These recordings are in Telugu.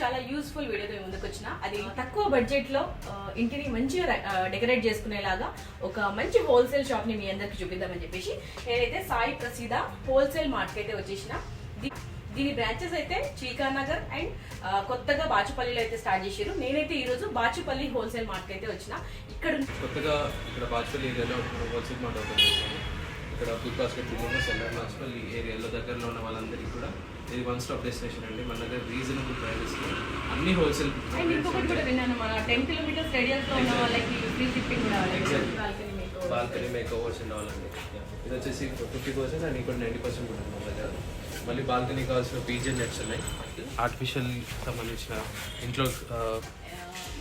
చాలా యూస్ఫుల్ వీడియోతో ముందుకు వచ్చిన. అది తక్కువ బడ్జెట్లో ఇంటిని మంచిగా డెకరేట్ చేసుకునేలాగా ఒక మంచి హోల్సేల్ షాప్ని మీ అందరికి చూపిద్దామని చెప్పేసి నేనైతే సాయి ప్రసీద హోల్సేల్ మార్ట్కి అయితే వచ్చేసిన. దీని బ్రాంచెస్ అయితే చీకా నగర్ అండ్ కొత్తగా బాచుపల్లిలో అయితే స్టార్ట్ చేశారు నేనైతే ఈ రోజు బాచుపల్లి హోల్సేల్ మార్ట్కి అయితే వచ్చిన. ఇక్కడ కొత్తగా ఇక్కడ బాజ్పల్లి ఏరియాలో హోల్సేల్ మార్ట్ ఓపెన్ ఇక్కడ బాస్కెట్ సెల్లర్ బాచుపల్లి ఏరియాలో దగ్గరలో ఉన్న వాళ్ళందరికీ కూడా ఇది వన్ స్టాప్ డెస్టినేషన్ అండి. మన దగ్గర రీజనబుల్ ప్రైజెస్లో అన్ని హోల్సేల్ అండ్ ఇంకొకటి కూడా విన్నాను మన టెన్ కిలోమీటర్స్ రేడియస్లో ఉన్న వాళ్ళకి ఫ్రీ షిప్పింగ్ కూడా Exactly. బాల్కనీ మీకు ఓవర్స్ ఉండవాలండి ఇది వచ్చేసి ఫిఫ్టీ పర్సెంట్ అండ్ ఇక్కడ నైంటీ పర్సెంట్ కూడా ఉంది మన దగ్గర. మళ్ళీ బాల్కనీ కావాల్సిన పీజియన్ నెట్స్ ఉన్నాయి. ఆర్టిఫిషియల్ సంబంధించిన ఇంట్లో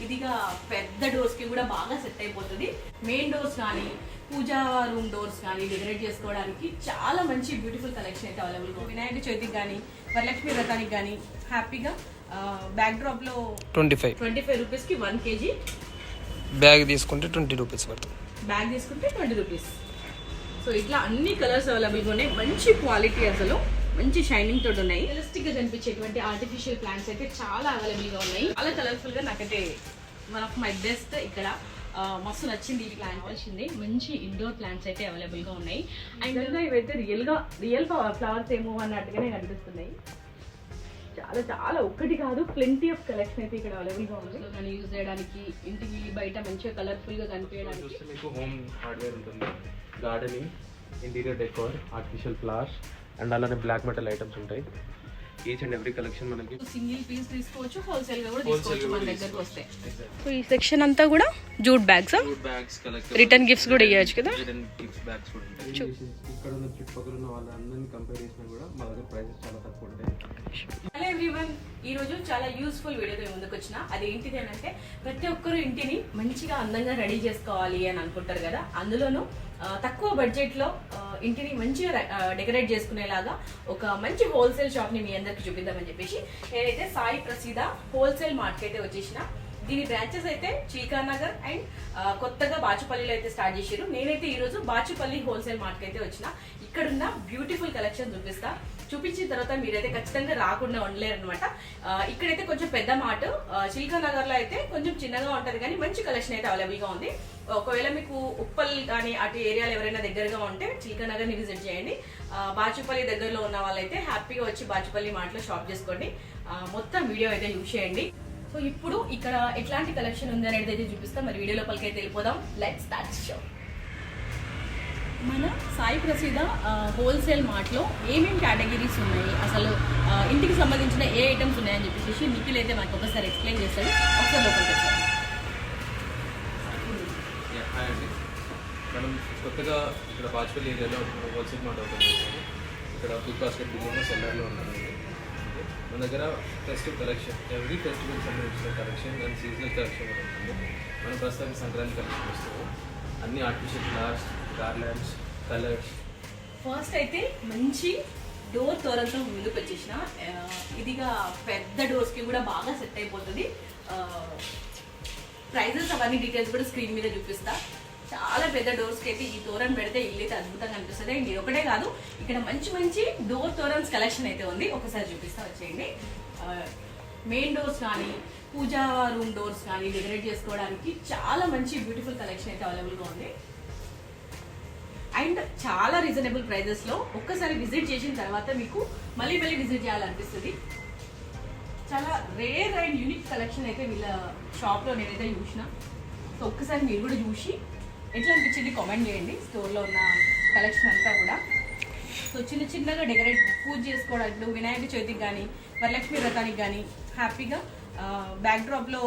ఇదిగా పెద్ద డోర్స్కి కూడా బాగా సెట్ అయిపోతుంది. మెయిన్ డోర్స్ కానీ పూజా రూమ్ డోర్స్ కానీ డెకరేట్ చేసుకోవడానికి చాలా మంచి బ్యూటిఫుల్ కలెక్షన్ అయితే అవైలబుల్ వినాయక చవితికి కానీ వరలక్ష్మి వ్రతానికి కానీ హ్యాపీగా బ్యాక్ డ్రాప్లో ట్వంటీ ఫైవ్. ట్వంటీ ఫైవ్ రూపీస్కి వన్ కేజీ బ్యాగ్ తీసుకుంటే ట్వంటీ రూపీస్ పడుతుంది. బ్యాగ్ తీసుకుంటే ట్వంటీ రూపీస్ సో ఇట్లా అన్ని కలర్స్ అవైలబుల్గా ఉన్నాయి. మంచి క్వాలిటీ అసలు. మంచి షైనింగ్ తోటి ఉన్నాయి. రియలిస్టిక్గా కనిపించేటువంటి ఆర్టిఫిషియల్ ప్లాంట్స్ అయితే చాలా అవైలబుల్గా ఉన్నాయి. చాలా కలర్ఫుల్గా నాకైతే వన్ ఆఫ్ మై బెస్ట్ ఇక్కడ మస్తు నచ్చింది ఈ ప్లాంట్ వచ్చింది మంచి ఇండోర్ ప్లాంట్స్ అయితే అవైలబుల్గా ఉన్నాయి. అండ్ ఇవైతే రియల్గా రియల్ ఫ్లవర్స్ ఏమో అన్నట్టుగానే కనిపిస్తున్నాయి. చాలా చాలా ఒక్కటి కాదు ప్లెంటీ ఆఫ్ కలెక్షన్ అయితే ఇక్కడ అవైలబుల్గా ఉంది మనం యూజ్ చేయడానికి ఇంటికి బయట మంచిగా కలర్ఫుల్గా కనిపించడానికి. మీకు హోమ్ హార్డ్వేర్ ఉంటుంది. Gardening interior decor artificial flowers and అలానే బ్లాక్ మెటల్ ఐటమ్స్ ఉంటాయి. ఈచ్ అండ్ ఎవ్రీ కలెక్షన్ మనకి సింగిల్ పీస్ తీసుకోవచ్చు హోల్సేల్గా కూడా తీసుకోవచ్చు మన దగ్గరకు వస్తే. సో ఈ సెక్షన్ అంతా కూడా jute bags food bags collect return gifts కూడా ఇవ్వచ్చు కదా? రిటర్న్ గిఫ్ట్స్ బ్యాగ్స్ కూడా ఉంటాయి. ఇక్కడ ఉన్న చుట్టుపక్కల ఉన్న వాళ్ళందరినీ కంపేర్ చేసినా కూడా మా దగ్గర ప్రైసెస్ చాలా తక్కువ ఉంటాయి. హలో ఎవ్రీవన్ ఈ రోజు చాలా యూస్ఫుల్ వీడియోతో ముందుకు వచ్చిన. అది ఏంటిది అంటే ప్రతి ఒక్కరు ఇంటిని మంచిగా అందంగా రెడీ చేసుకోవాలి అని అనుకుంటారు కదా. అందులోనూ తక్కువ బడ్జెట్లో ఇంటిని మంచిగా డెకరేట్ చేసుకునేలాగా ఒక మంచి హోల్సేల్ షాప్ని మీ అందరికి చూపిద్దామని చెప్పేసి నేనైతే సాయి ప్రసీద హోల్సేల్ మార్కెట్ అయితే వచ్చేసిన. దీని బ్రాంచెస్ అయితే చీకా నగర్ అండ్ కొత్తగా బాచుపల్లిలో అయితే స్టార్ట్ చేసారు నేనైతే ఈరోజు బాచుపల్లి హోల్సేల్ మార్కెట్ అయితే వచ్చిన. ఇక్కడున్న బ్యూటిఫుల్ కలెక్షన్ చూపిస్తా. చూపించిన తర్వాత మీరైతే ఖచ్చితంగా రాకుండా ఉండలేరు అనమాట ఇక్కడైతే కొంచెం పెద్ద మాట. చిల్కా నగర్లో అయితే కొంచెం చిన్నగా ఉంటది కానీ మంచి కలెక్షన్ అయితే అవైలబుల్గా ఉంది. ఒకవేళ మీకు ఉప్పల్ కానీ అటు ఏరియాలో ఎవరైనా దగ్గరగా ఉంటే చిల్కా నగర్ని విజిట్ చేయండి బాచుపల్లి దగ్గరలో ఉన్న వాళ్ళైతే హ్యాపీగా వచ్చి బాచుపల్లి మార్ట్లో షాప్ చేసుకోండి. మొత్తం వీడియో అయితే యూజ్ చేయండి. సో ఇప్పుడు ఇక్కడ ఎట్లాంటి కలెక్షన్ ఉంది అనేది అయితే చూపిస్తాం. మరి వీడియో లోపలికి అయితే వెళ్ళిపోదాం లెట్స్ స్టార్ట్ షో మన సాయి ప్రసీద హోల్సేల్ మార్ట్లో ఏమేమి కేటగిరీస్ ఉన్నాయి? అసలు ఇంటికి సంబంధించిన ఏ ఐటమ్స్ ఉన్నాయని చెప్పేసి నిఖిల్ అయితే మనకు ఒకసారి ఎక్స్ప్లెయిన్ చేస్తాడు. ఒకసారి లోపలికి వచ్చాడు మనం కొత్తగా ఇక్కడ బాజ్పల్లి ఏరియాలో హోల్సేల్ మార్ట్ ఓపెన్ చేసాము ఇక్కడ బిగ్ బాస్కెట్ బిజినెస్ సెల్లర్లో ఉంటుంది మన దగ్గర ఫెస్టివ్ కలెక్షన్ ఎవ్రీ ఫెస్టివల్ సంబంధించిన కలెక్షన్ అండ్ సీజనల్ కలెక్షన్ ఉంటుంది. మనం ప్రస్తుతానికి సంక్రాంతి కలెక్షన్ వస్తాము అన్ని artificial flowers garlands colours first అయితే మంచి డోర్ తోరణతో ముందుకు వచ్చేసిన ఇదిగా పెద్ద డోర్స్కి కూడా బాగా సెట్ అయిపోతుంది. ప్రైజెస్ అవన్నీ డీటెయిల్స్ కూడా స్క్రీన్ మీద చూపిస్తా. చాలా పెద్ద డోర్స్కి అయితే ఈ తోరణ పెడితే ఇల్లు అయితే అద్భుతంగా అనిపిస్తుంది. అండ్ ఇది ఒకటే కాదు ఇక్కడ మంచి మంచి డోర్ తోరన్స్ కలెక్షన్ అయితే ఉంది. ఒకసారి చూపిస్తా వచ్చేయండి. మెయిన్ డోర్స్ కానీ పూజా రూమ్ డోర్స్ కానీ డెకరేట్ చేసుకోవడానికి చాలా మంచి బ్యూటిఫుల్ కలెక్షన్ అయితే అవైలబుల్గా ఉంది. అండ్ చాలా రీజనబుల్ ప్రైజెస్లో ఒక్కసారి విజిట్ చేసిన తర్వాత మీకు మళ్ళీ మళ్ళీ విజిట్ చేయాలనిపిస్తుంది. చాలా రేర్ అండ్ యూనిక్ కలెక్షన్ అయితే వీళ్ళ షాప్లో నేనైతే చూసిన. సో ఒక్కసారి మీరు కూడా చూసి ఎట్లా అనిపించింది కామెంట్ చేయండి. స్టోర్లో ఉన్న కలెక్షన్ అంతా కూడా. సో చిన్న చిన్నగా డెకరేట్ పూజ చేసుకోవడానికి వినాయక చవితికి కానీ వరలక్ష్మి వ్రతానికి కానీ హ్యాపీగా బ్యాక్డ్రాప్లో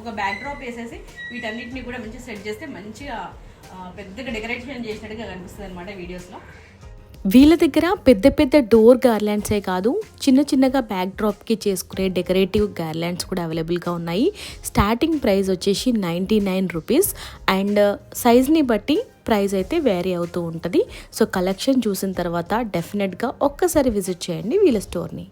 ఒక బ్యాక్ డ్రాప్ వేసేసి వీటన్నిటిని కూడా మంచిగా సెట్ చేస్తే మంచిగా పెద్దగా డెకరేషన్ చేసినట్టుగా కనిపిస్తుంది అనమాట వీడియోస్లో. వీళ్ళ దగ్గర పెద్ద పెద్ద డోర్ గార్లాండ్సే కాదు చిన్న చిన్నగా బ్యాక్ డ్రాప్కి చేసుకునే డెకరేటివ్ గార్లాండ్స్ కూడా అవైలబుల్గా ఉన్నాయి. స్టార్టింగ్ ప్రైస్ వచ్చేసి నైంటీ నైన్ రూపీస్ అండ్ సైజ్ని బట్టి ప్రైస్ అయితే వేరీ అవుతూ ఉంటుంది. సో కలెక్షన్ చూసిన తర్వాత డెఫినెట్గా ఒక్కసారి విజిట్ చేయండి వీళ్ళ స్టోర్ని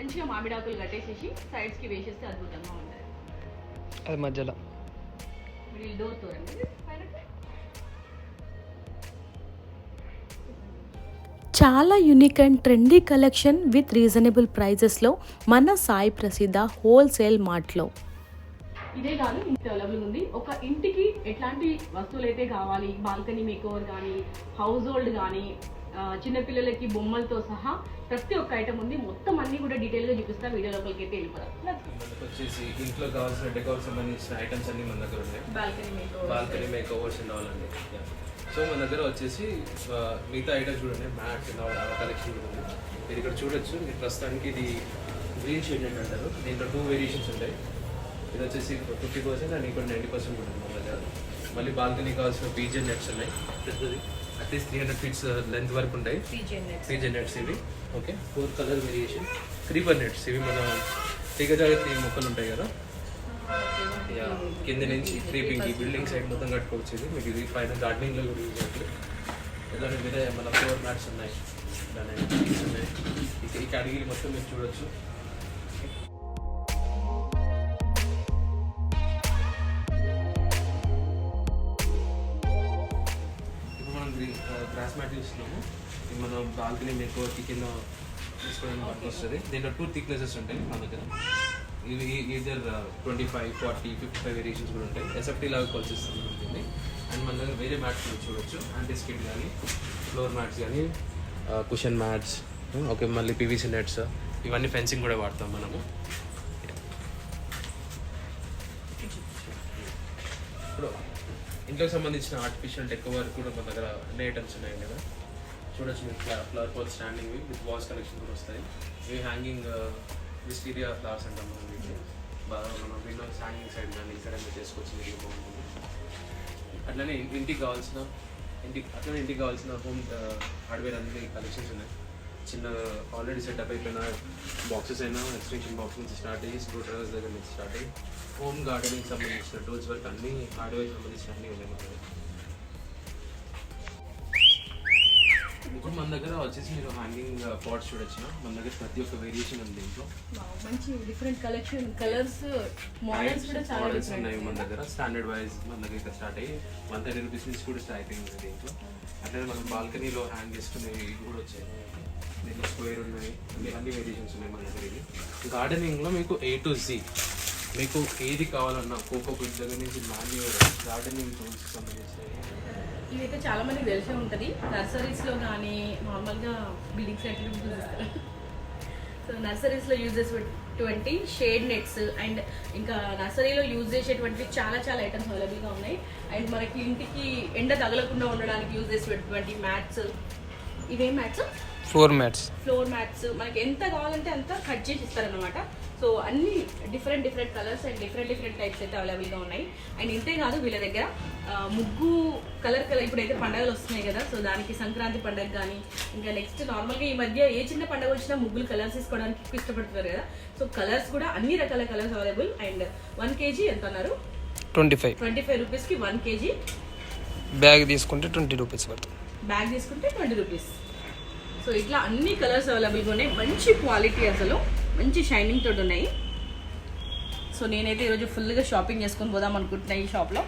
మంచిగా మామిడాకులు కట్టేసేసి సైడ్స్కి వేసేస్తే అద్భుతంగా ఉంటుంది. అది మధ్యలో. మీరు డోర్ తోరండి చాలా unique and trendy collection with reasonable ప్రైజెస్లో మన సాయి ప్రసిద్ధ హోల్సేల్ మార్ట్లో ఇదే కాదు ఇంత అవైలబుల్ ఉంది. ఒక ఇంటికి ఎట్లాంటి వస్తువులు అయితే కావాలి బాల్కనీ మేకోవర్ కానీ హౌస్ హోల్డ్ కానీ చిన్నపిల్లలకి బొమ్మలతో సహా ప్రతి ఒక్క ఐటమ్ ఉంది. మొత్తం అన్ని కూడా డీటెయిల్గా చూపిస్తా వీడియో లోపలికి అయితే వెళ్ళిపోదాం. మనకు వచ్చేసి ఇంట్లో కావాల్సిన డెకోర్ సంబంధించిన ఐటమ్స్ అన్ని మన దగ్గర ఉన్నాయి. Balcony balcony makeovers and all అండి సో మన దగ్గర వచ్చేసి మిగతా ఐటమ్స్ చూడండి. మ్యాట్ అండ్ ఆల్ ఆ కలెక్షన్ కూడా ఉంది. మీరు ఇక్కడ చూడొచ్చు. మీరు ప్రస్తుతానికి ఇది గ్రీన్ షేడ్ నెట్ అంటారు. దీంట్లో టూ వేరియేషన్స్ ఉంటాయి. ఇది వచ్చేసి ఫిఫ్టీ పర్సెంట్ అండ్ ఇక్కడ నైంటీ పర్సెంట్ ఉంటుంది మన దగ్గర. మళ్ళీ బాల్కనీ కావాల్సిన పీజన్ నెట్స్ ఉన్నాయి. పెద్దది. At least three hundred feets length వరకు ఉంటాయి. పీజన్ నెట్స్ ఇవి. Okay four colour variation creeper nets ఇవి మన తీగజాగ్రత్త మొక్కలు ఉంటాయి కదా. యా, కింద నుంచి క్రీపింగ్ ఈ బిల్డింగ్ సైడ్ మొత్తం కట్టుకోవచ్చు ఇది. మీకు ఇది పైన గార్డెనింగ్లో కూడా యూజ్ అవుతుంది ఇలానే మీద మన ఫ్లోర్ మ్యాట్స్ ఉన్నాయి. trees ఉన్నాయి. ఇక- ఈ కేటగిరీ మొత్తం మీరు చూడొచ్చు. చేస్తున్నాము మనం బాల్కనీ మేకోవర్కి కింద తీసుకోవడానికి పనికి వస్తుంది. దీంట్లో టూ థిక్నెసెస్ ఉంటాయి మన దగ్గర. ఇవి ఈజర్ twenty five forty fifty five variations కూడా ఉంటాయి. ఎస్ఎఫ్టీ లాగా కొలిసిస్తుంది ఉంటుంది అండ్ మన దగ్గర వేరే మ్యాట్స్ కూడా చూడొచ్చు. యాంటీ స్కిట్ కానీ ఫ్లోర్ మ్యాట్స్ కానీ కుషన్ మ్యాట్స్ ఓకే మళ్ళీ పీవీసీ నెట్స్ ఇవన్నీ ఫెన్సింగ్ కూడా వాడతాం మనము. ఇప్పుడు ఇంట్లోకి సంబంధించిన ఆర్టిఫిషియల్ డెకోవర్ కూడా మన దగ్గర అన్ని ఐటమ్స్ ఉన్నాయి కదా. చూడొచ్చు మీరు flower pole standing with walls collection కూడా వస్తాయి. ఇవి హ్యాంగింగ్ విస్టీరియా ఫ్లవర్స్ అంటాం మనం వీటిని. బాగా మనం విండోస్ హ్యాంగింగ్ సైడ్ కానీ ఇక్కడ చేసుకోవచ్చు మీకు బాగుంటుంది అట్లనే ఇంటికి కావాల్సిన ఇంటికి అట్లనే ఇంటికి కావాల్సిన హోమ్ హార్డ్వేర్ uh, అన్ని కలెక్షన్స్ ఉన్నాయి. చిన్న ఆల్రెడీ సెటప్ అయిపోయిన బాక్సెస్ అయినా ఎక్స్టెన్షన్ బాక్స్ నుంచి స్టార్ట్ అయ్యి స్క్రూ డ్రైవర్స్ దగ్గర నుంచి స్టార్ట్ అయ్యి హోమ్ గార్డెనింగ్ సంబంధించిన టూల్స్ వరకు అన్ని హార్డ్వేర్ సంబంధించిన అన్ని ఉన్నాయి ఇప్పుడు మన దగ్గర వచ్చేసి మీరు హ్యాంగింగ్ పాట్స్ చూడొచ్చు. మన దగ్గర ప్రతి ఒక్క వేరియేషన్ ఉంది దీంట్లో. మంచి డిఫరెంట్ కలెక్షన్ కలర్స్ మోడల్స్ కూడా చాలా మోడల్స్ ఉన్నాయి మన దగ్గర. స్టాండర్డ్ వైజ్ మన దగ్గర ఇక్కడ స్టార్ట్ అయ్యి వన్ థర్టీ రూపీస్ నుంచి కూడా స్టార్టింగ్ ఉంది దీంట్లో. అట్లనే మనం బాల్కనీలో హ్యాంగ్ చేసుకునే ఇవి కూడా వచ్చాయి. దీంట్లో స్క్వేర్ ఉన్నాయి. అన్ని వేరియేషన్స్ ఉన్నాయి మన దగ్గర ఇది గార్డెనింగ్లో మీకు ఏ టు జీ మీకు ఏది కావాలన్నా కోకో పిట్ దగ్గర నుంచి మాన్యూర్ గార్డెనింగ్ టూల్స్ సంబంధించినవి. ఇదైతే చాలా మందికి తెలిసే ఉంటుంది. నర్సరీస్లో కానీ నార్మల్గా బిల్డింగ్ సైట్ యూజ్ చేస్తారు. సో నర్సరీస్లో యూజ్ చేసేటువంటి షేడ్ నెట్స్ అండ్ ఇంకా నర్సరీలో యూజ్ చేసేటువంటి చాలా చాలా ఐటమ్స్ అవైలబుల్గా ఉన్నాయి. అండ్ మనకి ఇంటికి ఎండ తగలకుండా ఉండడానికి యూజ్ చేసేటువంటి మ్యాట్స్. ఇవేం mats? Floor mats floor mats మనకి ఎంత కావాలంటే అంత కట్ చేసి ఇస్తారనమాట సో అన్ని different different colours and different different types అయితే అవైలబుల్గా ఉన్నాయి. అండ్ ఇంతే కాదు వీళ్ళ దగ్గర ముగ్గు కలర్ కలర్ ఇప్పుడైతే పండుగలు వస్తున్నాయి కదా సో దానికి సంక్రాంతి పండుగ కానీ ఇంకా నెక్స్ట్ నార్మల్గా ఈ మధ్య ఏ చిన్న పండుగ వచ్చినా ముగ్గులు కలర్స్ తీసుకోవడానికి ఎక్కువ ఇష్టపడుతున్నారు కదా. సో కలర్స్ కూడా అన్ని రకాల colours available. And one KG ఎంత అన్నారు? Twenty five. ట్వంటీ ఫైవ్ రూపీస్కి వన్ కేజీ. బ్యాగ్ తీసుకుంటే ట్వంటీ రూపీస్ పడుతుంది. బ్యాగ్ తీసుకుంటే ట్వంటీ రూపీస్. సో ఇట్లా అన్ని కలర్స్ అవైలబుల్గా ఉన్నాయి. మంచి క్వాలిటీ అసలు. మంచి షైనింగ్ తోటి ఉన్నాయి. సో నేనైతే ఈరోజు ఫుల్గా షాపింగ్ చేసుకొని పోదాం అనుకుంటున్నా ఈ షాప్లో.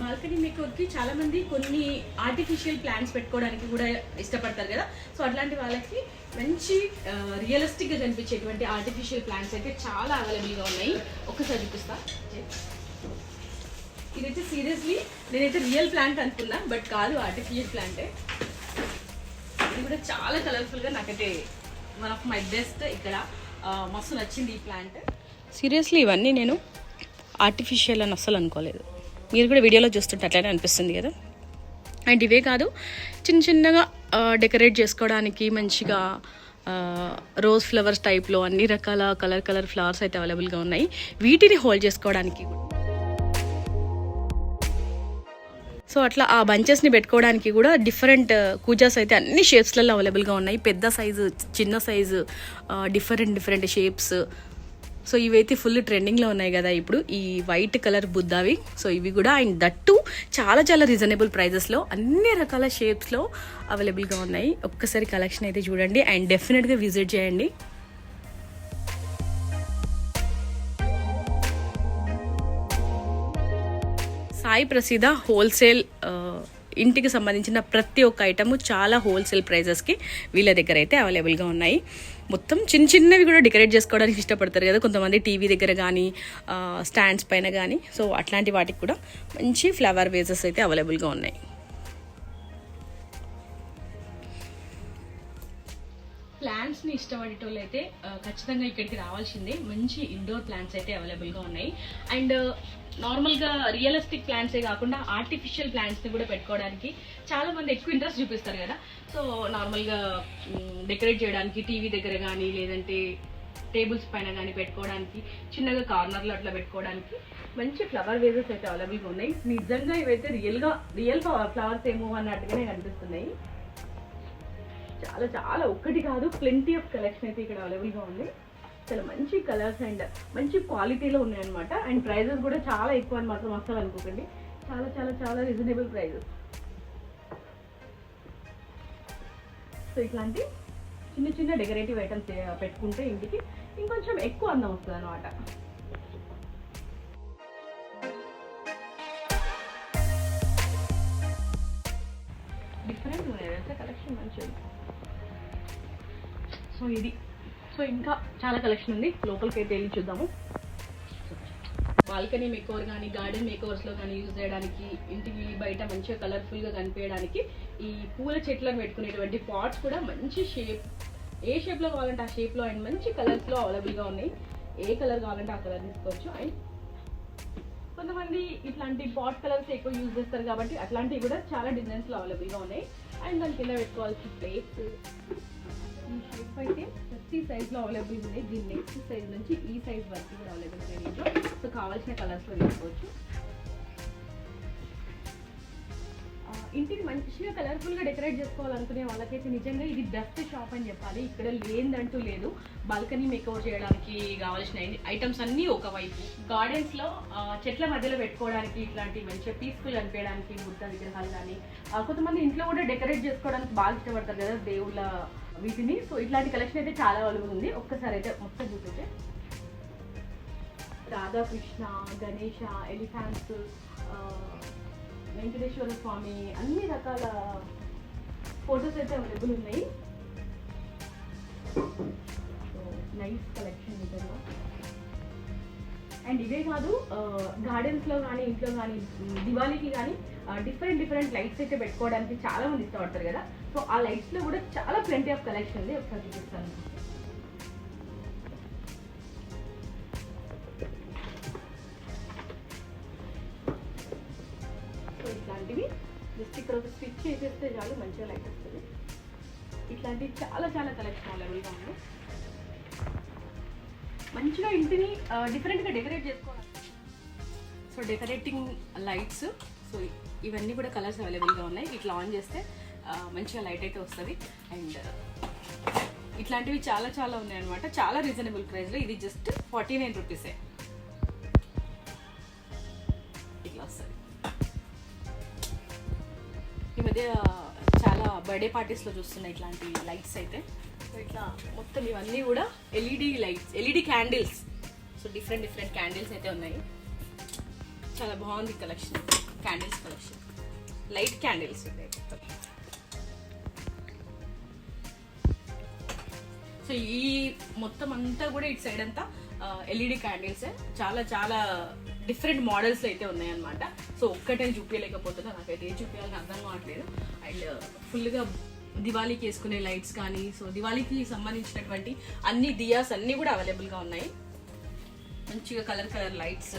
బాల్కనీ మేకర్కి చాలామంది కొన్ని ఆర్టిఫిషియల్ ప్లాంట్స్ పెట్టుకోవడానికి కూడా ఇష్టపడతారు కదా. సో అట్లాంటి వాళ్ళకి మంచి రియలిస్టిక్గా కనిపించేటువంటి ఆర్టిఫిషియల్ ప్లాంట్స్ అయితే చాలా అవైలబుల్గా ఉన్నాయి. ఒక్కసారి చూపిస్తా. ఇదైతే సీరియస్లీ నేనైతే రియల్ ప్లాంట్ అనుకున్నా బట్ కాదు ఆర్టిఫిషియల్ ప్లాంటే అది కూడా చాలా కలర్ఫుల్గా నాకైతే వన్ ఆఫ్ మై బెస్ట్ ఇక్కడ మస్తు నచ్చింది ఈ ప్లాంట్ సీరియస్లీ ఇవన్నీ నేను ఆర్టిఫిషియల్ అని అస్సలు అనుకోలేదు. మీరు కూడా వీడియోలో చూస్తుంటే అనిపిస్తుంది కదా? అండ్ ఇవే కాదు చిన్న చిన్నగా డెకరేట్ చేసుకోవడానికి మంచిగా రోజ్ ఫ్లవర్స్ టైప్లో అన్ని రకాల కలర్ కలర్ ఫ్లవర్స్ అయితే అవైలబుల్గా ఉన్నాయి. వీటిని హోల్డ్ చేసుకోవడానికి కూడా సో అట్లా ఆ బంచెస్ని పెట్టుకోవడానికి కూడా డిఫరెంట్ కూజాస్ అయితే అన్ని షేప్స్లలో అవైలబుల్గా ఉన్నాయి. పెద్ద సైజు చిన్న size different different shapes. So ఇవైతే ఫుల్ ట్రెండింగ్లో ఉన్నాయి కదా ఇప్పుడు. ఈ వైట్ కలర్ బుద్ధావి. సో ఇవి కూడా అండ్ దట్టు చాలా చాలా రీజనబుల్ ప్రైజెస్లో అన్ని రకాల షేప్స్లో అవైలబుల్గా ఉన్నాయి. ఒక్కసారి కలెక్షన్ అయితే చూడండి. అండ్ డెఫినెట్గా విజిట్ చేయండి. సాయి ప్రసీద హోల్సేల్ ఇంటికి సంబంధించిన ప్రతి ఒక్క ఐటము చాలా హోల్సేల్ ప్రైజెస్కి వీళ్ళ దగ్గర అయితే అవైలబుల్గా ఉన్నాయి. మొత్తం చిన్న చిన్నవి కూడా డెకరేట్ చేసుకోవడానికి ఇష్టపడతారు కదా కొంతమంది టీవీ దగ్గర కానీ స్టాండ్స్ పైన కానీ సో అట్లాంటి వాటికి కూడా మంచి ఫ్లవర్ వేజెస్ అయితే అవైలబుల్గా ఉన్నాయి. ప్లాంట్స్ని ఇష్టపడేటోళ్ళు అయితే ఖచ్చితంగా ఇక్కడికి రావాల్సిందే. మంచి ఇండోర్ ప్లాంట్స్ అయితే అవైలబుల్గా ఉన్నాయి. అండ్ నార్మల్గా రియలిస్టిక్ ప్లాంట్సే కాకుండా ఆర్టిఫిషియల్ ప్లాంట్స్ని కూడా పెట్టుకోవడానికి చాలా మంది ఎక్కువ ఇంట్రెస్ట్ చూపిస్తారు కదా. సో నార్మల్గా డెకరేట్ చేయడానికి టీవీ దగ్గర కానీ లేదంటే టేబుల్స్ పైన కానీ పెట్టుకోవడానికి చిన్నగా కార్నర్లో అట్లా పెట్టుకోవడానికి మంచి ఫ్లవర్ వేజెస్ అయితే అవైలబుల్గా ఉన్నాయి. నిజంగా ఇవైతే రియల్గా రియల్ ఫ్లవర్స్ ఏమో అన్నట్టుగానే కనిపిస్తున్నాయి. చాలా చాలా ఒక్కటి కాదు. ప్లెంటీ ఆఫ్ కలెక్షన్ అయితే ఇక్కడ అవైలబుల్గా ఉంది. చాలా మంచి కలర్స్ అండ్ మంచి క్వాలిటీలో ఉన్నాయన్నమాట. అండ్ ప్రైజెస్ కూడా చాలా ఎక్కువ అని మాత్రం అసలు అనుకోకండి. చాలా చాలా చాలా రీజనబుల్ ప్రైజెస్ సో ఇట్లాంటి చిన్న చిన్న డెకరేటివ్ ఐటమ్స్ పెట్టుకుంటే ఇంటికి ఇంకొంచెం ఎక్కువ అందం వస్తుంది అనమాట డిఫరెంట్ ఉన్నాయి అయితే కలెక్షన్ మంచిది. సో ఇది. సో ఇంకా చాలా కలెక్షన్ ఉంది. లోపలికి అయితే వెళ్ళి చూద్దాము. బాల్కనీ మేకోవర్ కానీ గార్డెన్ మేకోవర్స్లో కానీ యూజ్ చేయడానికి ఇంటికి బయట మంచిగా కలర్ఫుల్గా కనిపించడానికి ఈ పూల చెట్లను పెట్టుకునేటువంటి పాట్స్ కూడా మంచి షేప్ ఏ షేప్లో కావాలంటే ఆ షేప్లో అండ్ మంచి కలర్స్లో అవైలబుల్గా ఉన్నాయి. ఏ కలర్ కావాలంటే ఆ కలర్ తీసుకోవచ్చు. అండ్ కొంతమంది ఇట్లాంటి పాట్ కలర్స్ ఎక్కువ యూజ్ చేస్తారు కాబట్టి అట్లాంటివి కూడా చాలా డిజైన్స్లో అవైలబుల్గా ఉన్నాయి. అండ్ దాని కింద పెట్టుకోవాల్సిన ప్లేట్స్ ఈ షేప్ అయితే ప్రతి సైజ్లో అవైలబుల్ ఉంది దీని నెక్స్ట్ సైజ్ నుంచి ఈ సైజ్ వరకు కూడా అవైలబుల్ ఉన్నాయి దీంట్లో సో కావాల్సిన కలర్స్లో తీసుకోవచ్చు. ఇంటిని మంచిగా కలర్ఫుల్గా డెకరేట్ చేసుకోవాలనుకునే వాళ్ళకైతే నిజంగా ఇది బెస్ట్ షాప్ అని చెప్పాలి. ఇక్కడ లేదంటూ లేదు. బాల్కనీ మేకవర్ చేయడానికి కావాల్సిన ఐటమ్స్ అన్నీ ఒకవైపు గార్డెన్స్లో చెట్ల మధ్యలో పెట్టుకోవడానికి ఇట్లాంటి మంచిగా పీస్ఫుల్ అనిపించడానికి బుద్ధ విగ్రహాలు కానీ కొంతమంది ఇంట్లో కూడా డెకరేట్ చేసుకోవడానికి బాగా ఇష్టపడతారు కదా దేవుళ్ళ వీటిని. సో ఇట్లాంటి కలెక్షన్ అయితే చాలా అవైలబుల్ ఉంది. ఒక్కసారి అయితే మొత్తం చూపించే రాధాకృష్ణ గణేష ఎలిఫాంట్స్ వెంకటేశ్వర స్వామి అన్ని రకాల ఫొటోస్ అయితే అవైలబుల్ ఉన్నాయి. నైస్ కలెక్షన్ నిజంగా అండ్ ఇవే కాదు గార్డెన్స్లో కానీ ఇంట్లో కానీ దివాళీకి కానీ డిఫరెంట్ డిఫరెంట్ లైట్స్ అయితే పెట్టుకోవడానికి చాలా మంది ఇష్టపడతారు కదా. సో ఆ లైట్స్లో కూడా చాలా ప్లెంటీ ఆఫ్ కలెక్షన్ ఉంది ఒకసారి చూపిస్తాను. సో ఇట్లాంటివి జస్ట్ ఇక్కడ ఒక స్విచ్ చేసేస్తే చాలు మంచిగా లైట్ వస్తుంది. ఇట్లాంటివి చాలా చాలా కలెక్షన్ అవైలబుల్గా ఉంది మంచిగా ఇంటిని డిఫరెంట్గా డెకరేట్ చేసుకోవాలి. సో డెకరేటింగ్ లైట్స్ సో ఇవన్నీ కూడా కలర్స్ అవైలబుల్గా ఉన్నాయి. ఇట్లా ఆన్ చేస్తే మంచిగా లైట్ అయితే వస్తుంది. అండ్ uh, ఇట్లాంటివి చాలా చాలా ఉన్నాయి అనమాట చాలా రీజనబుల్ ప్రైస్లో ఇది జస్ట్ ఫార్టీ నైన్ రూపీసే ఇట్లా వస్తుంది. ఈ మధ్య చాలా బర్త్డే పార్టీస్లో చూస్తున్నాయి ఇట్లాంటి లైట్స్ అయితే. సో ఇట్లా మొత్తం ఇవన్నీ కూడా LED lights LED candles so different different candles అయితే ఉన్నాయి. చాలా బాగుంది collection candles collection light candles ఉన్నాయి సో ఈ మొత్తం అంతా కూడా ఇటు సైడ్ అంతా ఎల్ఈడి క్యాండిల్స్ చాలా చాలా డిఫరెంట్ మోడల్స్ అయితే ఉన్నాయన్నమాట. సో ఒక్కటే చూపించలేకపోతున్నా నాకైతే ఏ చూపించాలని అర్థం కావట్లేదు. అండ్ ఫుల్గా దివాళీకి వేసుకునే లైట్స్ కానీ సో దివాళీకి సంబంధించినటువంటి అన్ని దియాస్ అన్నీ కూడా అవైలబుల్గా ఉన్నాయి. మంచిగా కలర్ కలర్ లైట్స్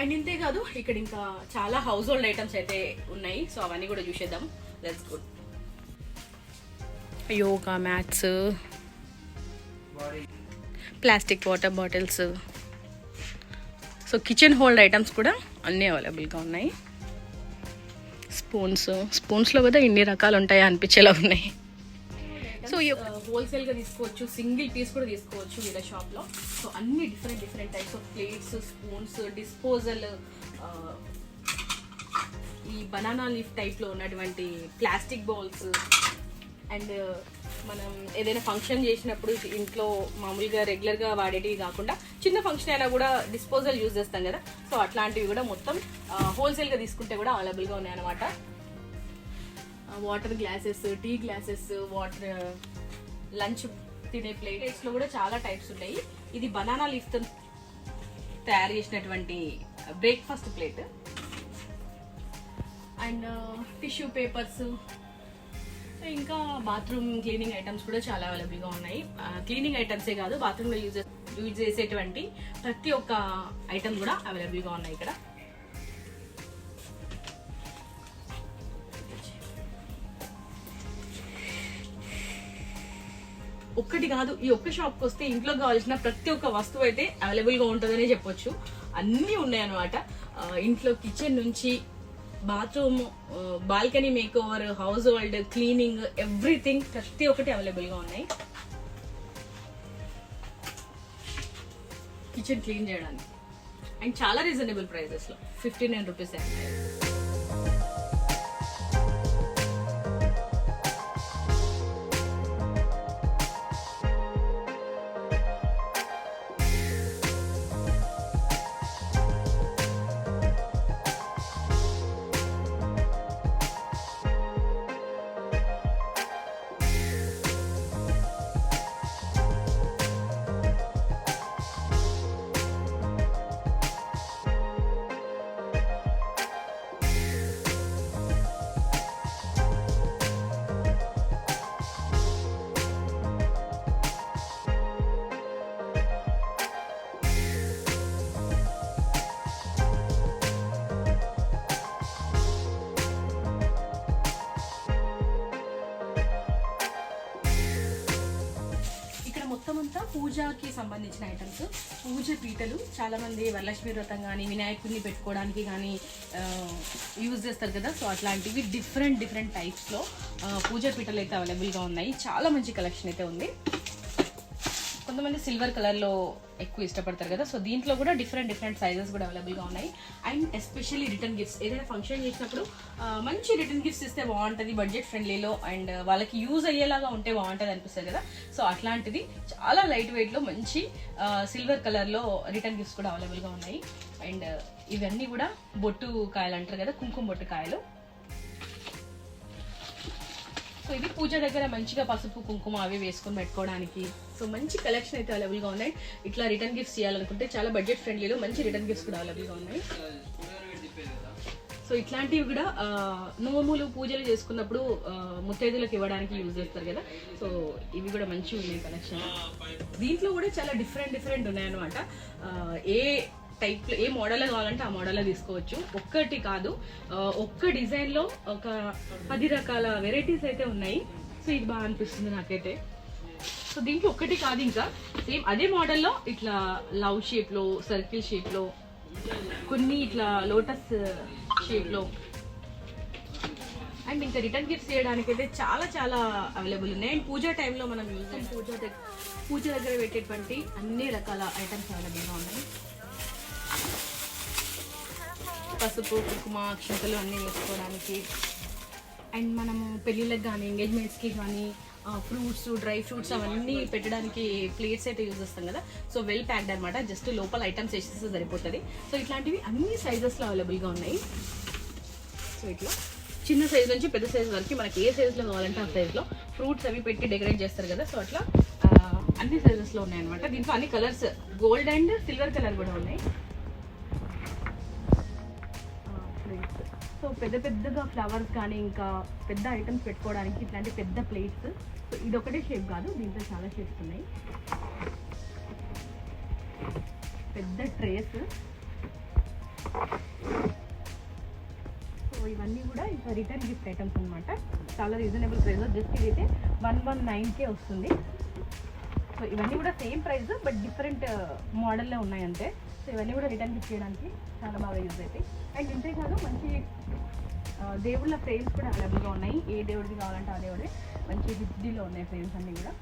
అండ్ ఇంతే కాదు ఇక్కడ ఇంకా చాలా హౌస్ హోల్డ్ ఐటమ్స్ అయితే ఉన్నాయి. సో అవన్నీ కూడా చూసేద్దాం. Let's good yoga mats plastic water bottles. So kitchen hold items కూడా అన్నీ అవైలబుల్గా ఉన్నాయి. స్పూన్స్ స్పూన్స్లో కూడా ఇన్ని రకాలు ఉంటాయా అనిపించేలా ఉన్నాయి. సో హోల్సేల్గా తీసుకోవచ్చు సింగిల్ పీస్ కూడా తీసుకోవచ్చు వీళ్ళ షాప్లో. సో అన్ని different different types of plates spoons disposal ఈ బనానా లీఫ్ టైప్లో ఉన్నటువంటి ప్లాస్టిక్ బౌల్స్ అండ్ మనం ఏదైనా ఫంక్షన్ చేసినప్పుడు ఇంట్లో మామూలుగా రెగ్యులర్గా వాడేటివి కాకుండా చిన్న ఫంక్షన్ అయినా కూడా డిస్పోజల్ యూజ్ చేస్తాం కదా. సో అట్లాంటివి కూడా మొత్తం హోల్సేల్గా తీసుకుంటే కూడా అవైలబుల్గా ఉన్నాయన్నమాట. Water glasses tea glasses water lunch తినే ప్లేట్స్లో కూడా చాలా టైప్స్ ఉన్నాయి ఇది బనానా లీఫ్తో తయారు చేసినటువంటి breakfast plate. And tissue papers ఇంకా బాత్రూమ్ క్లీనింగ్ ఐటమ్స్ కూడా చాలా అవైలబుల్గా ఉన్నాయి. క్లీనింగ్ ఐటమ్సే కాదు బాత్రూంలో యూజ్ యూజ్ చేసేటువంటి ప్రతి ఒక్క ఐటమ్ కూడా అవైలబుల్గా ఉన్నాయి ఇక్కడ. ఒక్కటి కాదు ఈ ఒక్క షాప్కి వస్తే ఇంట్లో కావాల్సిన ప్రతి ఒక్క వస్తువు అయితే అవైలబుల్గా ఉంటుందనే చెప్పొచ్చు. అన్నీ ఉన్నాయన్నమాట. ఇంట్లో కిచెన్ నుంచి bathroom balcony makeover household cleaning everything ప్రతి ఒక్కటి అవైలబుల్గా ఉన్నాయి. కిచెన్ క్లీన్ చేయడానికి. అండ్ చాలా రీజనబుల్ ప్రైజెస్లో ఫిఫ్టీ నైన్ రూపీస్ ఇక్కడ పూజకి సంబంధించిన ఐటమ్స్ పూజ పీటలు చాలా మంది వరలక్ష్మి వ్రతం కానీ వినాయకుడిని పెట్టుకోవడానికి కానీ యూజ్ చేస్తారు కదా. సో అట్లాంటివి డిఫరెంట్ డిఫరెంట్ టైప్స్లో పూజ పీటలు అయితే అవైలబుల్గా ఉన్నాయి. చాలా మంచి కలెక్షన్ అయితే ఉంది. కొంతమంది సిల్వర్ కలర్లో ఎక్కువ ఇష్టపడతారు కదా సో దీంట్లో కూడా డిఫరెంట్ డిఫరెంట్ సైజెస్ కూడా అవైలబుల్గా ఉన్నాయి. అండ్ ఎస్పెషల్లీ రిటర్న్ గిఫ్ట్స్ ఏదైనా ఫంక్షన్ చేసినప్పుడు మంచి రిటర్న్ గిఫ్ట్స్ ఇస్తే బాగుంటుంది బడ్జెట్ ఫ్రెండ్లీలో అండ్ వాళ్ళకి యూజ్ అయ్యేలాగా ఉంటే బాగుంటుంది అనిపిస్తుంది కదా. సో అట్లాంటిది చాలా లైట్ వెయిట్లో మంచి సిల్వర్ కలర్లో రిటర్న్ గిఫ్ట్స్ కూడా అవైలబుల్గా ఉన్నాయి. అండ్ ఇవన్నీ కూడా బొట్టు కాయలు అంటారు కదా కుంకుమ బొట్టు కాయలు. సో ఇది పూజ దగ్గర మంచిగా పసుపు కుంకుమ అవి వేసుకొని పెట్టుకోవడానికి. సో మంచి కలెక్షన్ అయితే అవైలబుల్గా ఉన్నాయి. ఇట్లా రిటర్న్ గిఫ్ట్స్ చేయాలనుకుంటే చాలా బడ్జెట్ ఫ్రెండ్లీలో మంచి రిటర్న్ గిఫ్ట్స్ కూడా అవైలబుల్గా ఉన్నాయి. సో ఇట్లాంటివి కూడా నోములు పూజలు చేసుకున్నప్పుడు ముత్తైదులకు ఇవ్వడానికి యూజ్ చేస్తారు కదా. సో ఇవి కూడా మంచిగా ఉన్నాయి కలెక్షన్ దీంట్లో కూడా చాలా డిఫరెంట్ డిఫరెంట్ ఉన్నాయి అనమాట ఏ టైప్ ఏ మోడల్ కావాలంటే ఆ మోడల్ తీసుకోవచ్చు. ఒక్కటి కాదు ఒక్క డిజైన్లో ఒక పది రకాల వెరైటీస్ అయితే ఉన్నాయి. సో ఇది బాగా అనిపిస్తుంది నాకైతే. సో దీంట్లో ఒక్కటి కాదు ఇంకా. సేమ్ అదే మోడల్లో ఇట్లా లవ్ షేప్లో సర్కిల్ షేప్లో కొన్ని ఇట్లా లోటస్ షేప్లో. అండ్ ఇంకా రిటర్న్ గిఫ్ట్స్ చేయడానికి అయితే చాలా చాలా అవైలబుల్ ఉన్నాయి. అండ్ పూజ టైంలో మనం పూజ పూజ దగ్గర పెట్టేటువంటి అన్ని రకాల ఐటమ్స్ అవైలబుల్గా ఉన్నాయి. పసుపు కుంకుమ అక్షంతలు అన్నీ వేసుకోవడానికి. అండ్ మనము పెళ్ళిళ్ళకి కానీ ఎంగేజ్మెంట్స్కి కానీ ఫ్రూట్స్ డ్రై ఫ్రూట్స్ అవన్నీ పెట్టడానికి ప్లేట్స్ అయితే యూజ్ చేస్తాం కదా. సో వెల్ ప్యాక్డ్ అనమాట జస్ట్ లోపల ఐటమ్స్ వేసేస్తే సరిపోతుంది. సో ఇట్లాంటివి అన్ని సైజెస్లో అవైలబుల్గా ఉన్నాయి. సో ఇట్లా చిన్న సైజ్ నుంచి పెద్ద సైజ్ వరకు మనకి ఏ సైజులో కావాలంటే ఆ సైజులో ఫ్రూట్స్ అవి పెట్టి డెకరేట్ చేస్తారు కదా. సో అట్లా అన్ని సైజెస్లో ఉన్నాయన్నమాట. దీంట్లో అన్ని colours gold and silver colour కూడా ఉన్నాయి. సో పెద్ద పెద్దగా ఫ్లవర్స్ కానీ ఇంకా పెద్ద ఐటమ్స్ పెట్టుకోవడానికి ఇట్లాంటి పెద్ద ప్లేట్స్ సో ఇది ఒకటే షేప్ కాదు దీంట్లో చాలా షేప్స్ ఉన్నాయి. పెద్ద ట్రేస్ సో ఇవన్నీ కూడా ఇంకా రిటర్న్ గిఫ్ట్ ఐటమ్స్ అనమాట చాలా రీజనబుల్ ప్రైస్ జస్ట్ ఇదైతే వన్ వన్ నైన్కే వస్తుంది. సో ఇవన్నీ కూడా సేమ్ ప్రైస్ బట్ డిఫరెంట్ మోడల్లో ఉన్నాయి అంతే సో ఇవన్నీ కూడా రిటర్న్ గిఫ్ట్ చేయడానికి చాలా బాగా యూజ్ అవుతాయి. అండ్ ఇంతే కాదు మంచి దేవుళ్ళ ఫ్రేమ్స్ కూడా అవైలబుల్గా ఉన్నాయి. ఏ దేవుడిది కావాలంటే ఆ దేవుడే మంచి హెచ్డీలో ఉన్నాయి ఫ్రేమ్స్ అన్నీ కూడా.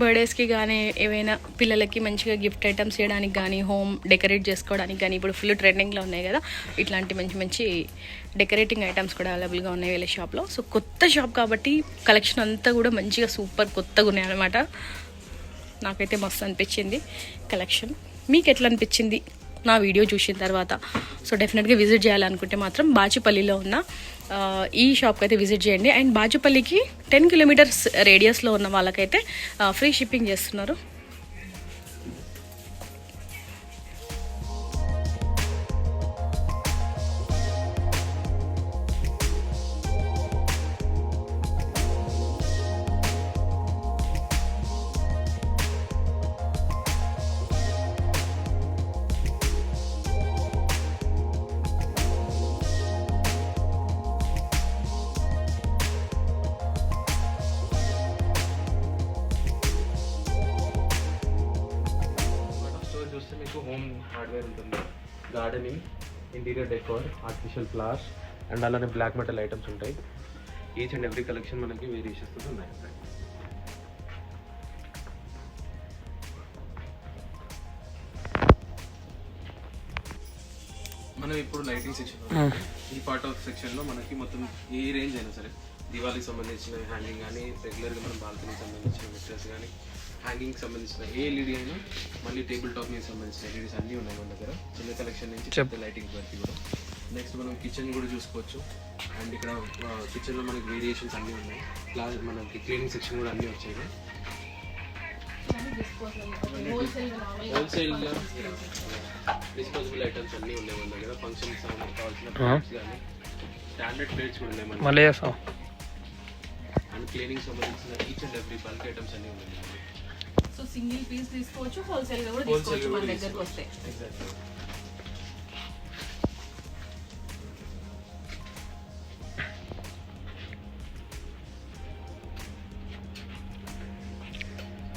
బర్త్డేస్కి కానీ ఏవైనా పిల్లలకి మంచిగా గిఫ్ట్ ఐటమ్స్ చేయడానికి కానీ హోమ్ డెకరేట్ చేసుకోవడానికి కానీ ఇప్పుడు ఫుల్ ట్రెండింగ్లో ఉన్నాయి కదా ఇట్లాంటి మంచి మంచి డెకరేటింగ్ ఐటమ్స్ కూడా అవైలబుల్గా ఉన్నాయి వీళ్ళ షాప్లో. సో కొత్త షాప్ కాబట్టి కలెక్షన్ అంతా కూడా మంచిగా సూపర్ కొత్తగా ఉన్నాయి అనమాట నాకైతే మస్తు అనిపించింది కలెక్షన్. మీకు ఎట్లా అనిపించింది? నా వీడియో చూసిన తర్వాత. సో డెఫినెట్గా విజిట్ చేయాలనుకుంటే మాత్రం బాచుపల్లిలో ఉన్న ఈ షాప్కి అయితే విజిట్ చేయండి. అండ్ బాచుపల్లికి టెన్ కిలోమీటర్స్ రేడియస్లో ఉన్న వాళ్ళకైతే ఫ్రీ షిప్పింగ్ చేస్తున్నారు. హార్డ్వేర్ ఉంటుంది. Gardening interior decor artificial flowers and అలానే బ్లాక్ మెటల్ ఐటమ్స్ ఉంటాయి. ఈచ్ అండ్ ఎవ్రీ కలెక్షన్ మనకి వేరియేషన్స్ ఉన్నాయి. మనం ఇప్పుడు లైటింగ్ సెక్షన్ ఈ పార్ట్ ఆఫ్ సెక్షన్లో మనకి మొత్తం ఏ రేంజ్ అయినా సరే దివాళీకి సంబంధించిన హ్యాంగింగ్ కానీ రెగ్యులర్గా మనం బాల్కనీకి సంబంధించిన మిక్సర్స్ కానీ హ్యాంగింగ్ సంబంధించిన ఏ ఎల్ఈడి అయినా మళ్ళీ టేబుల్ టాప్ మీద సంబంధించిన ఎల్ఈడీస్ అన్నీ ఉన్నాయి మన దగ్గర. చిన్న కలెక్షన్ నుంచి పెద్ద లైటింగ్ వరకు కూడా. నెక్స్ట్ మనం కిచెన్ కూడా చూసుకోవచ్చు. అండ్ ఇక్కడ కిచెన్లో మనకి వేరియేషన్స్ అన్నీ ఉన్నాయి. క్లాస్ మనకి క్లీనింగ్ సెక్షన్ కూడా అన్నీ వచ్చాయి. హోల్సేల్గా డిస్పోజబుల్ ఐటమ్స్ అన్నీ ఉన్నాయి మన దగ్గర. ఫంక్షన్స్ కావాల్సిన కానీ స్టాండర్డ్ ప్లేట్స్ కూడా ఉన్నాయి మన. మళ్ళీ అండ్ క్లీనింగ్ సంబంధించిన each and every bulk items అన్నీ ఉన్నాయి. సో సింగిల్ పీస్ తీసుకోవచ్చు హోల్సేల్గా కూడా Wholesale తీసుకోవచ్చు గా మన కూడా దగ్గరకు వస్తే. Exactly.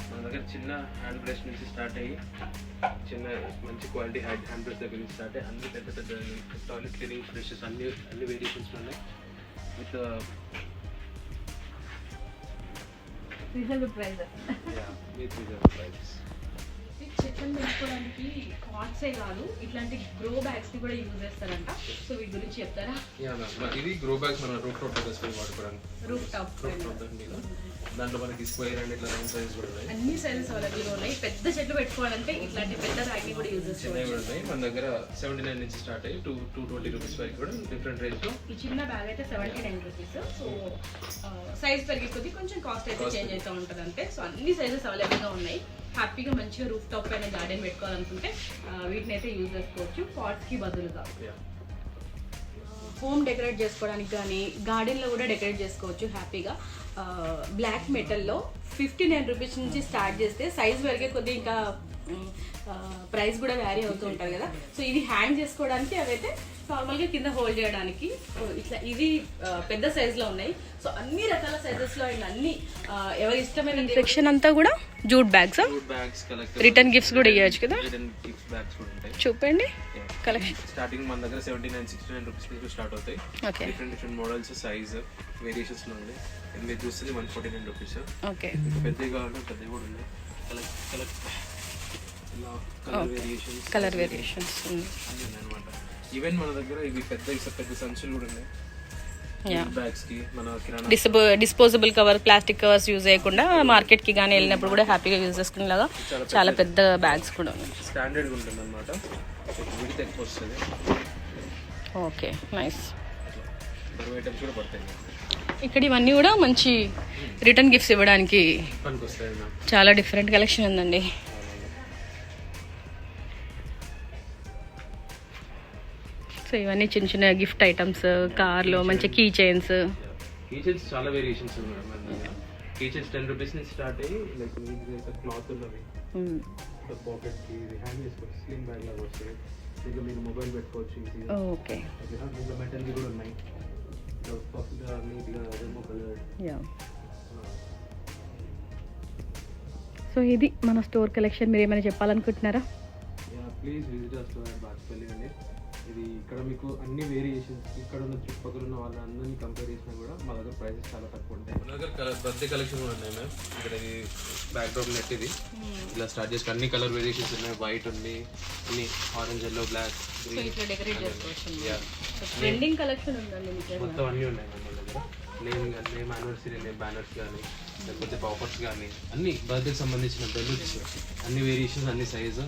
మన దగ్గర చిన్న హ్యాండ్ బ్రష్ నుంచి స్టార్ట్ అయ్యి చిన్న మంచి క్వాలిటీ హ్యాండ్ హ్యాండ్ బ్రష్ దగ్గర నుంచి స్టార్ట్ అయ్యి అన్ని పెద్ద పెద్ద టాయిలెట్ క్లీనింగ్ బ్రషెస్ అన్ని అన్ని వేరియేషన్స్ ఉన్నాయి. With reasonable price with prices. చెట్లను పెంచుకోవడానికి పాట్సే కాదు ఇట్లాంటి గ్రో బ్యాగ్స్ని కూడా యూజ్ చేస్తారంట. సో వీటి గురించి చెప్తారా? ఇది గ్రో బ్యాగ్స్ మన రూఫ్ టాప్ వాడుకోవడానికి. Roof top. రూఫ్ టాప్ మీద దాంట్లో మనకి స్క్వేర్ అండ్ ఇట్లా రౌండ్ సైజ్ కూడా ఉన్నాయి. అన్ని సైజెస్ అవైలబుల్గా ఉన్నాయి. పెద్ద చెట్లు పెట్టుకోవాలంటే ఇట్లాంటి పెద్ద ని కూడా యూజ్ చిన్నవి కూడా ఉన్నాయి. మన దగ్గర సెవెంటీ నైన్ నుంచి స్టార్ట్ అయ్యి టూ టూ ట్వంటీ రూపీస్ వరకు కూడా డిఫరెంట్ రేంజ్లో ఈ చిన్న బ్యాగ్ అయితే seventy nine rupees so size పెరిగే కొద్దీ కొంచెం కాస్ట్ అయితే చేంజ్ అవుతూ ఉంటుంది అంతే. సో అన్ని సైజెస్ అవైలబుల్గా ఉన్నాయి. హ్యాపీగా మంచిగా రూఫ్ టాప్ పైన గార్డెన్ పెట్టుకోవాలనుకుంటే ఆ, వీటిని అయితే యూజ్ చేసుకోవచ్చు. పాట్స్కి బదులుగా. హోమ్ డెకరేట్ చేసుకోవడానికి కానీ గార్డెన్లో కూడా డెకరేట్ చేసుకోవచ్చు హ్యాపీగా బ్లాక్ మెటల్లో ఫిఫ్టీ నైన్ రూపీస్ నుంచి స్టార్ట్ చేస్తే సైజ్ వరకే కొద్దిగా ఇంకా ప్రైస్ కూడా వ్యారీ అవుతూ ఉంటుంది కదా. సో ఇది హ్యాంగ్ చేసుకోవడానికి అవైతే నార్మల్గా కింద హోల్డ్ చేయడానికి ఇట్లా ఇది పెద్ద సైజులో ఉన్నాయి. సో అన్ని రకాల సైజెస్లో అండ్ అన్ని ఎవరి ఇష్టమైన సెక్షన్ అంతా కూడా jute bags collect return gifts కూడా ఇవ్వచ్చు కదా? రిటర్న్ గిఫ్ట్ బ్యాగ్స్ కూడా ఉంటాయి. చూపండి. కలెక్షన్ స్టార్టింగ్ మన దగ్గర seventy nine sixty nine rupees నుంచి స్టార్ట్ అవుతాయి. Okay different different models size variations ఉన్నాయి. ఇది మీరు చూస్తుంది one forty nine rupees okay పెద్దవి కావాలంటే పెద్దవి కూడా ఉన్నాయి. కలర్ ఇలా కలర్ వేరియేషన్స్ ఈవెన్ మన దగ్గర ఇవి పెద్ద పెద్ద సంచులు కూడా ఉన్నాయి. కి disposable cover plastic covers use చేయకుండా మార్కెట్కి కానీ వెళ్ళినప్పుడు కూడా హ్యాపీగా యూజ్ చేసుకునేలాగా చాలా పెద్ద బ్యాగ్స్ కూడా ఉన్నాయి. స్టాండర్డ్ ఉంటుంది అనమాట ఓకే నైస్ ఇక్కడ ఇవన్నీ కూడా మంచి రిటర్న్ గిఫ్ట్స్ ఇవ్వడానికి చాలా డిఫరెంట్ కలెక్షన్ ఉందండి. సో ఇవన్నీ చిన్న చిన్న గిఫ్ట్ ఐటమ్స్ కార్లో మంచి కీ చైన్స్ చాలా వేరియేషన్స్ ఉన్నాయి టెన్ రూపీస్ నుంచి స్టార్ట్ అయ్యి లైక్ క్లాత్ ఉన్నవి ఇది హ్యాండ్ చేసుకోవచ్చు స్లింగ్ బ్యాగ్ లాగా వస్తాయి. దీంట్లో మీరు మొబైల్ పెట్టుకోవచ్చు ఓకే దీంట్లో మెటల్వి కూడా ఉన్నాయి. పఫ్గా నీట్గా రెమో కలర్. యా సో ఇది మన స్టోర్ కలెక్షన్ మీరు ఏమైనా చెప్పాలనుకుంటున్నారా? ప్లీజ్ విజిట్ బాచ్పల్లి అండి ఇది ఇక్కడ మీకు అన్ని వేరియేషన్స్ ఇక్కడ ఉన్న చుట్టుపక్కల ఉన్న వాళ్ళందరినీ కంపేర్ చేసినా కూడా మా దగ్గర ప్రైసెస్ చాలా తక్కువ ఉంటాయి. మన దగ్గర ప్రతి కలెక్షన్ కూడా ఉన్నాయి మ్యామ్ ఇక్కడ ఇది బ్యాక్ డ్రాప్ నెట్ ఇది ఇలా స్టార్ట్ చేసి అన్ని కలర్ వేరియేషన్స్ ఉన్నాయి. వైట్ ఉంది అన్ని ఆరెంజ్ ఎల్లో బ్లాక్ సో ఇట్లా డెకరేట్ చేసుకోవచ్చు యా ట్రెండింగ్ కలెక్షన్ ఉందండి మొత్తం అన్నీ ఉన్నాయి మ్యామ్ మన దగ్గర. నేమ్ కానీ నేమ్ యానివర్సరీ నేమ్ బ్యానర్స్ కానీ లేకపోతే పాపర్స్ కానీ అన్ని బర్త్డేకి సంబంధించిన బెలూన్స్ అన్ని వేరియేషన్స్ అన్ని సైజు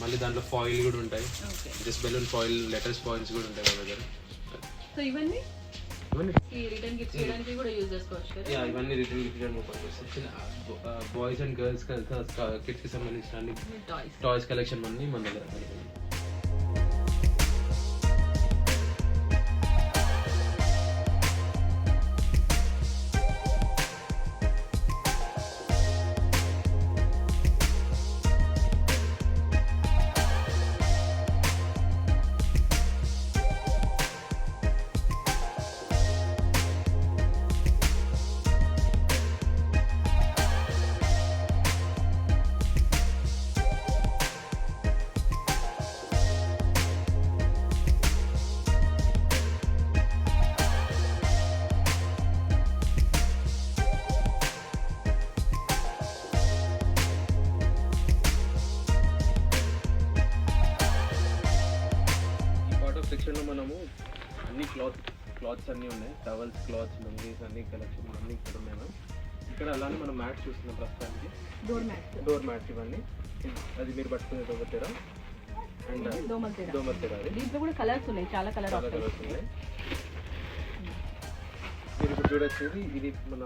మళ్ళీ దాంట్లో ఫాయిల్ కూడా ఉంటాయి. Just balloon foil letters foils కూడా ఉంటాయి మా దగ్గర. సో ఇవన్నీ? రిటర్న్ గిఫ్ట్ చేయడానికి బాయ్స్ అండ్ గర్ల్స్ కిడ్స్కి సంబంధించిన అన్ని టాయ్స్ టాయ్స్ కలెక్షన్ అన్ని మన దగ్గర అన్ని కలెక్షన్ అన్ని ఇక్కడ ఉన్నాయి మ్యామ్ ఇక్కడ అలానే మనం మ్యాట్ చూస్తున్నాం ప్రస్తుతానికి. డోర్ మ్యాట్ డోర్ మ్యాట్స్ ఇవన్నీ. అది మీరు పట్టుకునే దోమల తెర. అండ్ దోమల తెర. దోమల తెర అది. దీంట్లో కూడా కలర్స్ ఉన్నాయి. చాలా కలర్ చాలా కలర్స్ ఉన్నాయి. మీరు ఇప్పుడు చూడొచ్చు ఇది ఇది మన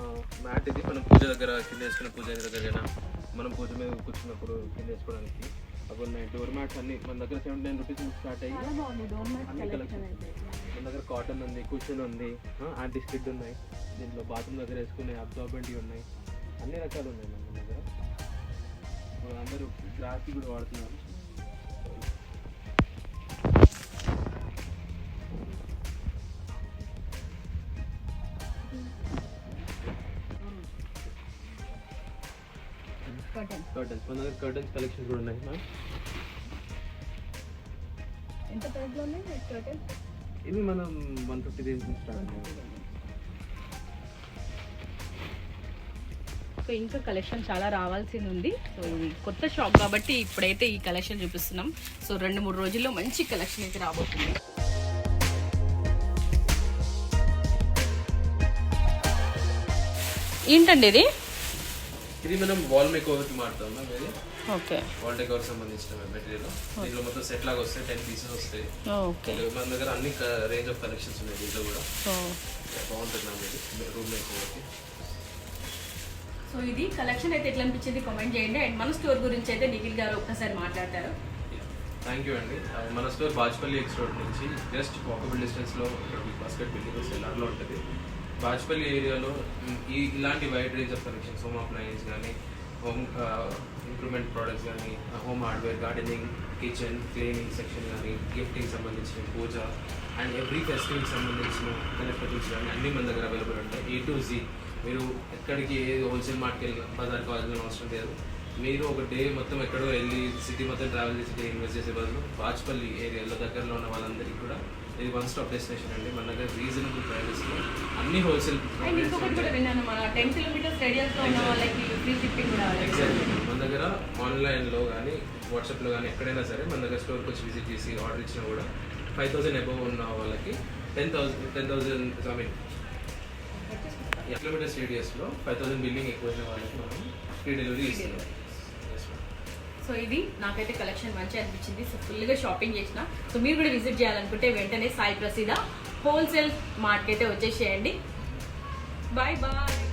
మ్యాట్ ఇది. మనం పూజ దగ్గర కింద వేసుకున్న పూజ దగ్గర మనం పూజ మీద కూర్చున్నప్పుడు కింద వేసుకోవడానికి. అవి ఉన్నాయి డోర్ మ్యాట్స్ అన్ని మన దగ్గర సెవెంటీ నైన్ రూపీస్ నుంచి స్టార్ట్ అయ్యి అన్ని కలెక్షన్ మన దగ్గర కాటన్ ఉంది కుషన్ ఉంది యాంటీ స్కిడ్ ఉన్నాయి. దీంట్లో బాత్రూమ్ దగ్గర వేసుకునే అబ్జార్బెంట్ ఉన్నాయి. అన్ని రకాలు ఉన్నాయి మన దగ్గర. అందరూ గ్రాఫీ కూడా వాడుతున్నారు. మన దగ్గర కర్టన్స్ కలెక్షన్ కూడా ఉన్నాయి మ్యామ్ ఎంత ప్రైస్లో ఉన్నాయి కర్టన్ ఇవి మనం వన్ ఫిఫ్టీ రేంజ్ నుంచి స్టార్ట్ సో ఇంకా కలెక్షన్ చాలా రావాల్సింది ఉంది. సో ఇది కొత్త షాప్ కాబట్టి ఇప్పుడైతే ఈ కలెక్షన్ చూపిస్తున్నాం. సో రెండు మూడు రోజుల్లో మంచి కలెక్షన్ అయితే రాబోతుంది. ఏంటండి ఇది? ఇది మనం వాల్ మేక్ ఓవర్కి మారుతాం మ్యామ్ ఇది. ఓకే. వాల్ డెకోర్ సంబంధించిన మెటీరియల్ దీంట్లో మొత్తం సెట్ లాగా వస్తాయి టెన్ పీసెస్ వస్తాయి. ఓకే. మన దగ్గర అన్ని రేంజ్ ఆఫ్ కలెక్షన్స్ ఉన్నాయి దీంట్లో కూడా. సో బాగుంటుంది మ్యామ్ ఇది. రూమ్ మేక్ ఓవర్కి సో ఇది కలెక్షన్ అయితే ఎట్లా అనిపించింది? కామెంట్ చేయండి. అండ్ మన స్టోర్ గురించి అయితే నిఖిల్ గారు ఒక్కసారి మాట్లాడతారు. థ్యాంక్ యూ అండి. ఆ, మన స్టోర్ బాజ్పల్లి ఎక్స్ రోడ్ నుంచి జస్ట్ వాకబుల్ డిస్టెన్స్లో ఇక్కడ బిగ్ బాస్కెట్ బిల్డింగ్ సెల్లార్లో ఉంటుంది. బాజ్పల్లి ఏరియాలో ఈ ఇలాంటి wide range of collections home appliance కానీ హోమ్ ఇంప్రూవ్మెంట్ ప్రోడక్ట్స్ కానీ home hardware gardening kitchen cleaning section కానీ గిఫ్టింగ్ సంబంధించిన పూజ అండ్ ఎవ్రీ ఫెస్టివల్కి సంబంధించిన కలెక్టబుల్స్ కానీ అన్నీ మన దగ్గర అవైలబుల్ ఉంటాయి. ఏ టు జీ మీరు ఎక్కడికి ఏది హోల్సేల్ మార్ట్కి వెళ్ళి కావాల్సిన అవసరం లేదు. మీరు ఒక డే మొత్తం ఎక్కడో వెళ్ళి సిటీ మొత్తం ట్రావెల్ చేసి డే ఇన్వెస్ట్ చేసే బదులు బాజ్పల్లి ఏరియాలో దగ్గరలో ఉన్న వాళ్ళందరికీ కూడా ఇది వన్ స్టాప్ డెస్టినేషన్ అండి. మన దగ్గర రీజనబుల్ ప్రైజెస్లో అన్ని హోల్సేల్ అండ్ ఇంకొకటి కూడా విన్నాను మన టెన్ కిలోమీటర్స్ రేడియస్లో ఉన్న వాళ్ళకి ఫ్రీ షిప్పింగ్ కూడా ఎగ్జాక్ట్లీ మన దగ్గర ఆన్లైన్లో కానీ వాట్సాప్లో కానీ ఎక్కడైనా సరే మన దగ్గర స్టోర్కి వచ్చి విజిట్ చేసి ఆర్డర్ ఇచ్చినా కూడా ఫైవ్ థౌసండ్ అబవ్ ఉన్న వాళ్ళకి ten thousand ten thousand I mean kilometres రేడియస్లో five thousand billing ఎక్కువైన వాళ్ళకి మనం ఫ్రీ డెలివరీ ఇస్తున్నాం. సో ఇది నాకైతే కలెక్షన్ మంచి అనిపించింది. సో ఫుల్గా షాపింగ్ చేసిన. సో మీరు కూడా విజిట్ చేయాలనుకుంటే వెంటనే సాయి ప్రసీద హోల్సేల్ మార్కెట్ అయితే వచ్చేసేయండి. Bye bye